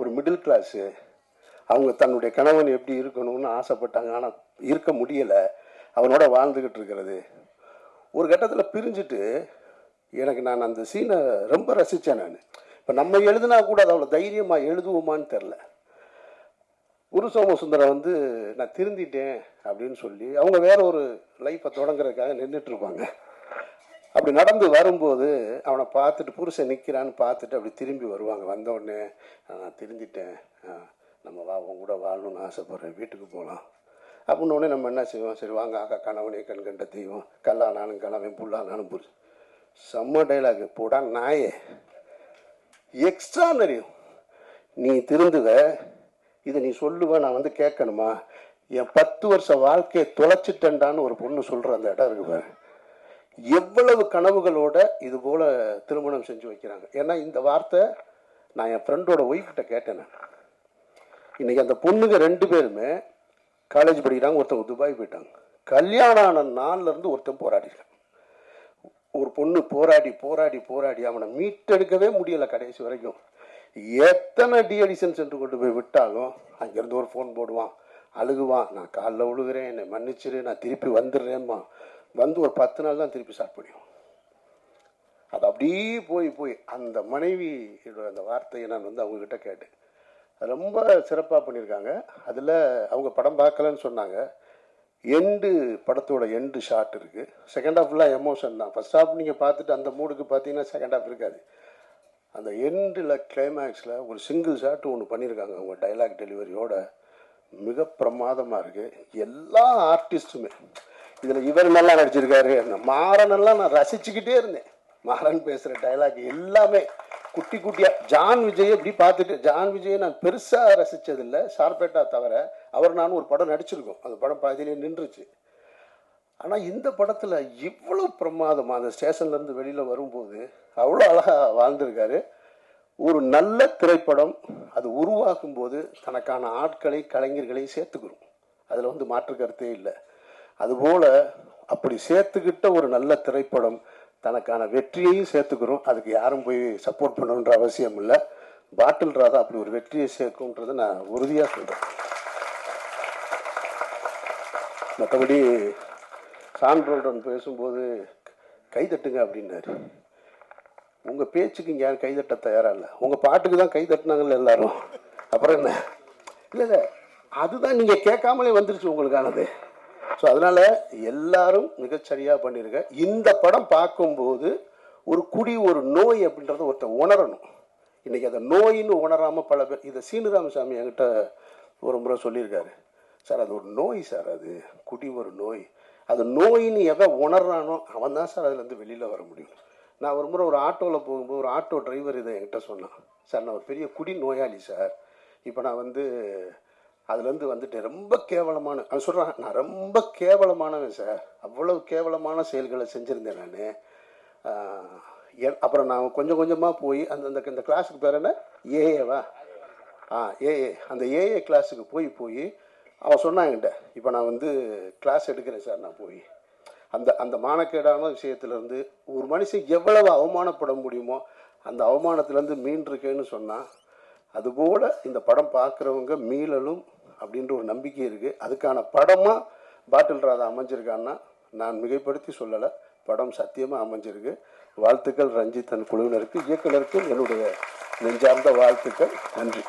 ஒரு middle class அவங்க தன்னுடைய கணவன் எப்படி இருக்கணும்னு ஆசைப்பட்டாங்க. ஆனால் இருக்க முடியலை. அவனோட வாழ்ந்துக்கிட்டு இருக்கிறது. ஒரு கட்டத்தில் பிரிஞ்சுட்டு எனக்கு நான் அந்த சீனை ரொம்ப ரசித்தேன் நான். இப்போ நம்ம எழுதுனா கூட அதை அவ்வளோ தைரியமாக எழுதுவோமான்னு தெரில குரு சோமசுந்தரம் வந்து நான் திருந்திட்டேன் அப்படின்னு சொல்லி அவங்க வேற ஒரு லைஃப்பை தொடங்குறதுக்காக நின்றுட்டு இருப்பாங்க. அப்படி நடந்து வரும்போது அவனை பார்த்துட்டு புருஷன் நிற்கிறான்னு பார்த்துட்டு அப்படி திரும்பி வருவாங்க. வந்த உடனே நான் திருந்திட்டேன் நம்ம வா உன் கூட வாழணும்னு ஆசைப்பட்றேன். வீட்டுக்கு போகலாம் அப்படின்னு உடனே நம்ம என்ன செய்வோம்? சரி வாங்க ஆக்கா கணவனே கண் கண்ட தெய்வம். கல்லானாலும் கணவன் புல்லானாலும் புருஷன். செம்ம டைலாக் போடா நாயே. எக்ஸ்ட்ரானரி நீ திருந்துவ. இதை நீ சொல்லுவ. நான் வந்து கேட்கணுமா? என் பத்து வருஷ வாழ்க்கையை தொலைச்சிட்டேன்டான்னு ஒரு பொண்ணு சொல்கிற அந்த இடம் இருக்கு பாரு. எவ்வளவு கனவுகளோட இது போல திருமணம் செஞ்சு வைக்கிறாங்க. ஏன்னா இந்த வார்த்தை நான் என் ஃப்ரெண்டோட ஒய்ஃப்கிட்ட கேட்டேன் நான். அந்த பொண்ணுங்க ரெண்டு பேருமே காலேஜ் படிக்கிறாங்க ஒருத்தவங்க துபாய் போயிட்டாங்க கல்யாணம் ஆன நாள்லேருந்து ஒருத்தன் போராடிருக்கான் ஒரு பொண்ணு போராடி போராடி போராடி அவனை மீட்டெடுக்கவே முடியல கடைசி வரைக்கும். எத்தனை டிஎடிஷன் சென்று கொண்டு போய் விட்டாலும் அங்கேருந்து ஒரு ஃபோன் போடுவான் அழுகுவான். நான் காலைல விழுகிறேன் என்னை மன்னிச்சிரு நான் திருப்பி வந்துடுறேம்மா வந்து ஒரு பத்து நாள் தான் திருப்பி ஸ்டார்ட் பண்ணியும் அது அப்படியே போய் போய் அந்த மனைவி அந்த வார்த்தையை நான் வந்து அவங்கக்கிட்ட கேட்டேன். அது ரொம்ப சிறப்பாக பண்ணியிருக்காங்க. அதில் அவங்க படம் பார்க்கலன்னு சொன்னாங்க. எண்டு படத்தோட எண்டு ஷாட் இருக்குது செகண்ட் ஹாஃப் ஃபுல்லாக எமோஷன் தான். ஃபர்ஸ்ட் ஹாஃப் நீங்கள் பார்த்துட்டு அந்த மூடுக்கு பார்த்தீங்கன்னா செகண்ட் ஹாஃப் இருக்காது. அந்த எண்டில் கிளைமேக்ஸில் ஒரு சிங்கிள் ஷாட் ஒன்று பண்ணியிருக்காங்க. அவங்க டைலாக் டெலிவரியோட மிக பிரமாதமாக இருக்குது எல்லா ஆர்டிஸ்ட்டுமே இதில் இவர் நல்லா நடிச்சிருக்காரு. அந்த மாறனெல்லாம் நான் ரசிச்சுக்கிட்டே இருந்தேன். மாறன் பேசுகிற டைலாக் எல்லாமே குட்டி குட்டியாக ஜான் விஜய் இப்படி பார்த்துட்டு ஜான் விஜயை நான் பெருசாக ரசித்ததில்லை ஷார்பேட்டா தவிர அவர் நான் ஒரு படம் நடிச்சிருக்கோம். அந்த படம் பாதியிலே நின்றுச்சு. ஆனால் இந்த படத்தில் இவ்வளோ பிரமாதமாக அந்த ஸ்டேஷன்லேருந்து வெளியில் வரும்போது அவ்வளோ அழகாக வாழ்ந்திருக்காரு. ஒரு நல்ல திரைப்படம். அது உருவாக்கும் போது தனக்கான ஆட்களை கலைஞர்களை சேர்த்துக்கிறோம் அதில் வந்து மாற்று கருத்தே இல்லை. அதுபோல் அப்படி சேர்த்துக்கிட்ட ஒரு நல்ல திரைப்படம் தனக்கான வெற்றியையும் சேர்த்துக்கிறோம். அதுக்கு யாரும் போய் சப்போர்ட் பண்ணணுன்ற அவசியம் இல்லை. பாட்டில் ராதா அப்படி ஒரு வெற்றியை சேர்க்கும்ன்றதை நான் உறுதியாக சொல்கிறேன் மற்றபடி சான்றோடன் பேசும்போது கைதட்டுங்க அப்படின்னாரு. உங்கள் பேச்சுக்கு இங்கே யாரும் கைதட்ட தயாராக இல்லை. உங்கள் பாட்டுக்கு தான் கைதட்டினாங்கல்ல எல்லாரும். அப்புறம் என்ன? இல்லை இல்லை. அதுதான் நீங்கள் கேட்காமலே வந்துருச்சு உங்களுக்கானது. ஸோ அதனால் எல்லாரும் மிகச்சரியாக பண்ணியிருக்க இந்த படம் பார்க்கும்போது ஒரு குடி ஒரு நோய் அப்படின்றத ஒருத்தன் உணரணும். இன்றைக்கி அந்த நோயின்னு உணராமல் பல பேர் இதை சீனிராமசாமி என்கிட்ட ஒரு முறை சொல்லியிருக்காரு. சார் அது ஒரு நோய் சார் அது. குடி ஒரு நோய். அது நோயின்னு எதை உணர்றானோ அவன் தான் சார் அதுலேருந்து வெளியில் வர முடியும். நான் ஒரு முறை ஒரு ஆட்டோவில் போகும்போது ஒரு ஆட்டோ டிரைவர் இதை என்கிட்ட சொன்னான். சார் நான் ஒரு பெரிய குடி நோயாளி சார். இப்போ நான் வந்து அதுலேருந்து வந்துட்டு ரொம்ப கேவலமான அவன் சொல்கிறான் நான் ரொம்ப கேவலமானவன் சார் அவ்வளவு கேவலமான செயல்களை செஞ்சுருந்தேன் நான். அப்புறம் நான் கொஞ்சம் கொஞ்சமாக போய் அந்த அந்த இந்த கிளாஸுக்கு பேர் என்ன? ஏஏவா ஆ ஏஏ அந்த ஏஏ கிளாஸுக்கு போய் போய் அவன் சொன்னான் என்கிட்ட இப்போ நான் வந்து கிளாஸ் எடுக்கிறேன் சார் நான் போய். அந்த அந்த மானக்கேடான விஷயத்துலேருந்து ஒரு மனுஷன் எவ்வளவு அவமானப்பட முடியுமோ அந்த அவமானத்துலேருந்து மீண்டிருக்கேன்னு சொன்னால் அதுபோல் இந்த படம் பார்க்குறவங்க மீளலும் அப்படின்ற ஒரு நம்பிக்கை இருக்குது அதுக்கான படமாக பாட்டில் ராதா அமைஞ்சிருக்கான்னா நான் மிகைப்படுத்தி சொல்லலை. படம் சத்தியமாக அமைஞ்சிருக்கு. வாழ்த்துக்கள் ரஞ்சித் தன் குழுவினருக்கு இயக்குனருக்கும் என்னுடைய நெஞ்சார்ந்த வாழ்த்துக்கள். நன்றி.